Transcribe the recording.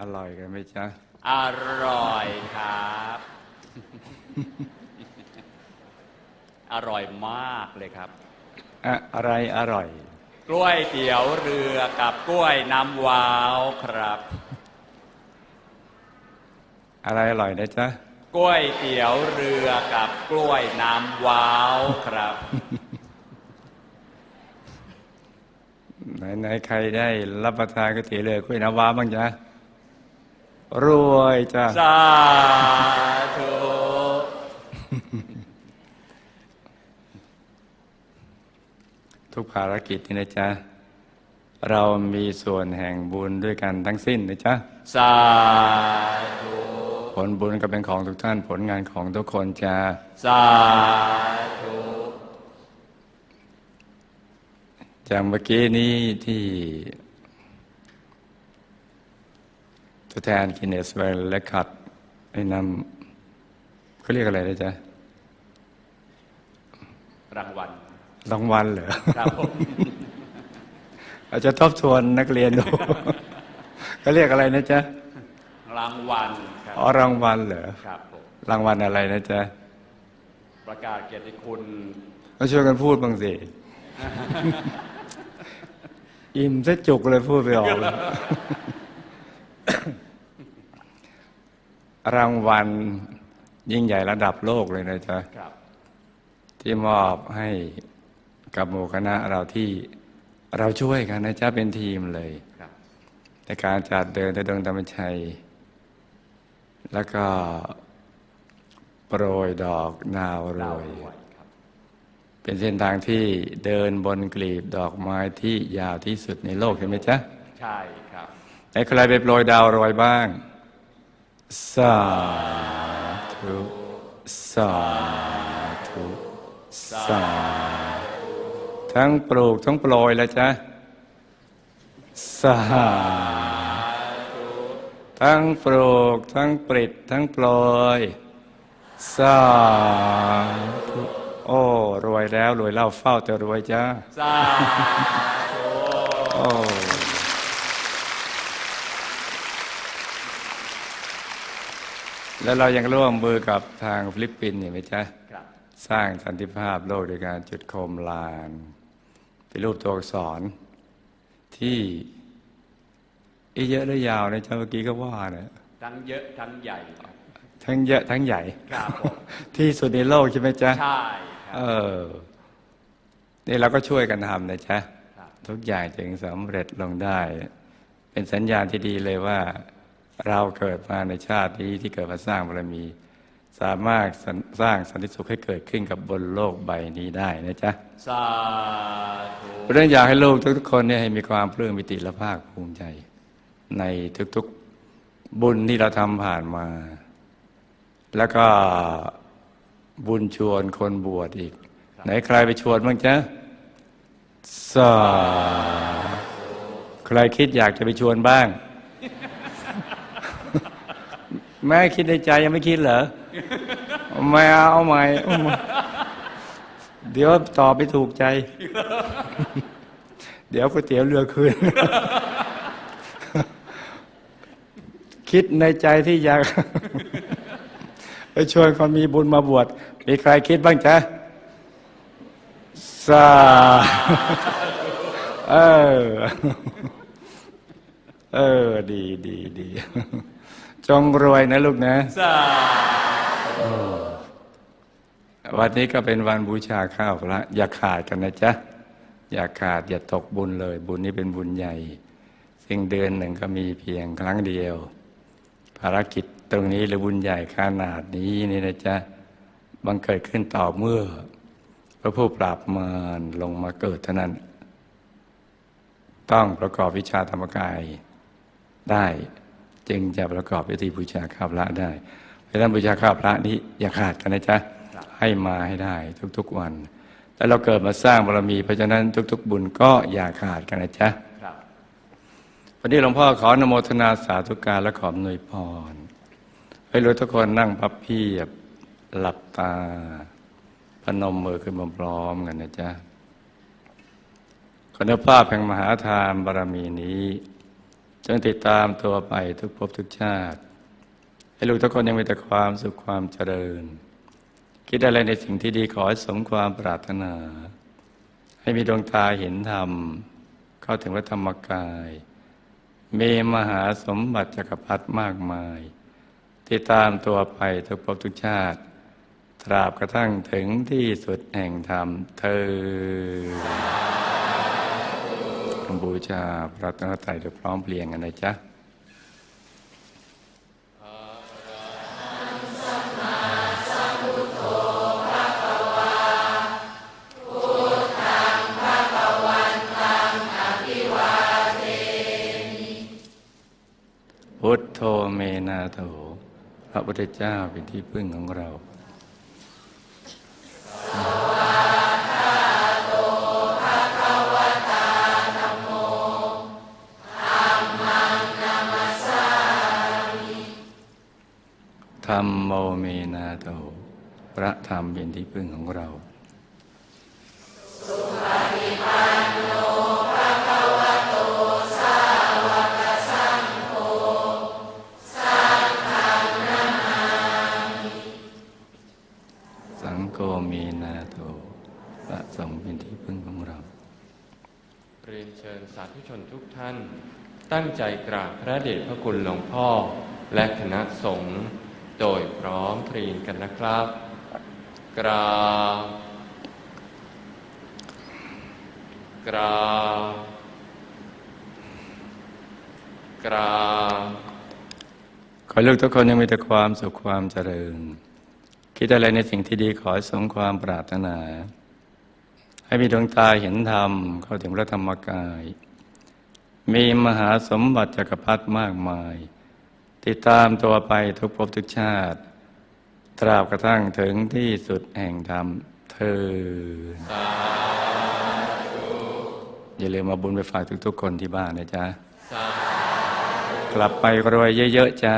อร่อยกันไหมจ๊ะ อร่อยครับ อร่อยมากเลยครับ อะอะไรอร่อย กล้วยเตี๋ยวเรือกับกล้วยน้ำว้าวครับ อะไรอร่อยนะจ๊ะ กล้วยเตี๋ยวเรือกับกล้วยน้ำว้าวครับ ไหนไหนใครได้รับประทานก๋วยเตี๋ยวเรือกล้วยน้ำว้าบ้างจ๊ะ รวยจ้ะสาธุทุกภารกิจนี่นะจ๊ะ เรามีส่วนแห่งบุญด้วยกันทั้งสิ้นนะจ๊ะ สาธุผลบุญก็เป็นของทุกท่านผลงานของทุกคนจ้าสาธุจากเมื่อกี้นี้ที่ ตัวแทนกินเนสเวลและขัดไอ้นำเขาเรียกอะไรนะจ๊ะรางวัลรางวัลเหรอครับผมอาจจะทบทวนนักเรียนดูเขาเรียกอะไรนะจ๊ะรางวัลครับอ๋อรางวัลเหรอครับผมรางวัลอะไรนะจ๊ะประกาศเกียรติคุณก็ช่วยกันพูดบ้างสิอิ่มซะจุกเลยพูดไปออกเลย รางวัลยิ่งใหญ่ระดับโลกเลยนะจ๊ะครับที่มอบให้กับหมู่คณะเราที่เราช่วยกันนะจ๊ะเป็นทีมเลยครับในการจัดเดินตะดงธรรมชัย แล้วก็โปรยดอกนาวโรดาวยรวยครับเป็นเส้นทางที่เดินบนกลีบดอกไม้ที่ยาวที่สุดในโลกใช่ไหมจ๊ะ ใช่ครับไหนใครไปโปรยดาวโรยบ้าง สาธุ สาธุ สาธุทั้งปลูกทั้งโปรยแล้วจ๊ะสาธุ ทั้งปลูกทั้งปริดทั้งโปรย สาธุ โอ้ รวยแล้ว รวยเล่าเฝ้าแต่รวยจ้าสาธุ โอ้ แล้วเรายังร่วมมือกับทางฟิลิปปินส์อยู่ไหมจ๊ะครับสร้างสันติภาพโลกโดยการจุดโคมลาน เป็นรูปตัวอักษร ที่เอะเยอะและยาวในะจ๊ะเมื่อกี้ก็ว่าเนี่ยทั้งเยอะทั้งใหญ่ครับทั้งเยอะทั้งใหญ่ครับผมที่สุดในโลกใช่ไหมจ๊ะใช่คเอรับอนี่เราก็ช่วยกันทำนะจ๊ะครับทุกอย่างจึงสำเร็จลงได้ เป็นสัญญาณที่ดีเลยว่า เราเกิดมาในชาตินี้ที่เกิดมาสร้างบารมี สามารถสรสร้างสันติสุขให้เกิดขึ้นกับบนโลกใบนี้ได้นะจ๊ะสาธุเพราะฉะนั้นอยากให้ลูกทุกๆคนเนี่ยให้มีความปลื้มปิติและภาคภูมิใจ ในทุกๆบุญที่เราทำผ่านมา แล้วก็บุญชวนคนบวชอีก ไหนใครไปชวนบ้างจ๊ะสาใครคิดอยากจะไปชวนบ้าง แม่คิดในใจยังไม่คิดเหรอไม่เอาใหม่เอาใหม่เดี๋ยวตอบไปถูกใจ เดี๋ยวก๋วยเตี๋ยวเรือคืน คิดในใจที่อยากไปชวนคนมีบุญมาบวชมีใครคิดบ้างจ๊ะสาเออ เออ ดีดีดี จงรวยนะลูกนะสาวันนี้ก็เป็นวันบูชาข้าวพระอย่าขาดกันนะจ๊ะ อย่าขาดอย่าตกบุญเลย บุญนี้เป็นบุญใหญ่ ซึ่งเดือนหนึ่งก็มีเพียงครั้งเดียว ภารกิจตรงนี้หรือบุญใหญ่ขนาดนี้นี่นะจ๊ะบังเกิดขึ้นต่อเมื่อ พระผู้ปราบมารลงมาเกิดเท่านั้น ต้องประกอบวิชาธรรมกายได้ จึงจะประกอบพิธีบูชาข้าวพระได้เพราะฉะนั้นบูชาข้าวพระนี้อย่าขาดกันนะจ๊ะให้มาให้ได้ทุกๆวันแต่เราเกิดมาสร้างบารมี เพราะฉะนั้นทุก ๆ บุญก็อย่าขาดกันนะจ๊ะครับวันนี้หลวงพ่อขอนโมทนาสาธุการและขออำนวยพรให้รู้ทุกคนนั่งพับเพียบหลับตา พนมมือขึ้นพร้อมๆกันนะจ๊ะคุณภาพแห่งมหาทานบารมีนี้ จงติดตามตัวไปทุกภพทุกชาติ ให้ลูกทุกคนยังมีแต่ความสุขความเจริญ คิดอะไรในสิ่งที่ดีขอให้สมความปรารถนา ให้มีดวงตาเห็นธรรม เข้าถึงพระธรรมกาย มีมหาสมบัติจักรพรรดิมากมายที่ตามตัวไปทุกภพทุกชาติตราบกระทั่งถึงที่สุดแห่งธรรมเธอ บูชาพระตนตรัยโดยพร้อมเพรียงกันนะจ๊ะพุทโธเมนาโถพระพุทธเจ้าเป็นที่พึ่งของเรา ธรรมโมเมนาโถพระธรรมเป็นที่พึ่งของเราสันโนพระผวะโต สาวกสังโฆมีนาโถพระสงฆ์เป็นที่พึ่งของเราเรียนเชิญสาธุชนทุกท่าน ตั้งใจกราบพระเดชพระคุณหลวงพ่อ และคณะสงฆ์ โดยพร้อมเพรียงกันนะครับ กราบกราบกราบขอให้ลูกทุกคนยังมีแต่ความสุขความเจริญ คิดอะไรในสิ่งที่ดีขอสมความปรารถนา ให้มีดวงตาเห็นธรรม เข้าถึงพระธรรมกาย มีมหาสมบัติจักรพรรดิมากมาย ติดตามตัวไปทุกภพทุกชาติ ตราบกระทั่งถึงที่สุดแห่งธรรมเธออย่าลืมมาบุญไปฝากทุกๆคนที่บ้านนะจ๊ะ กลับไปรวยเยอะ ๆ จ้า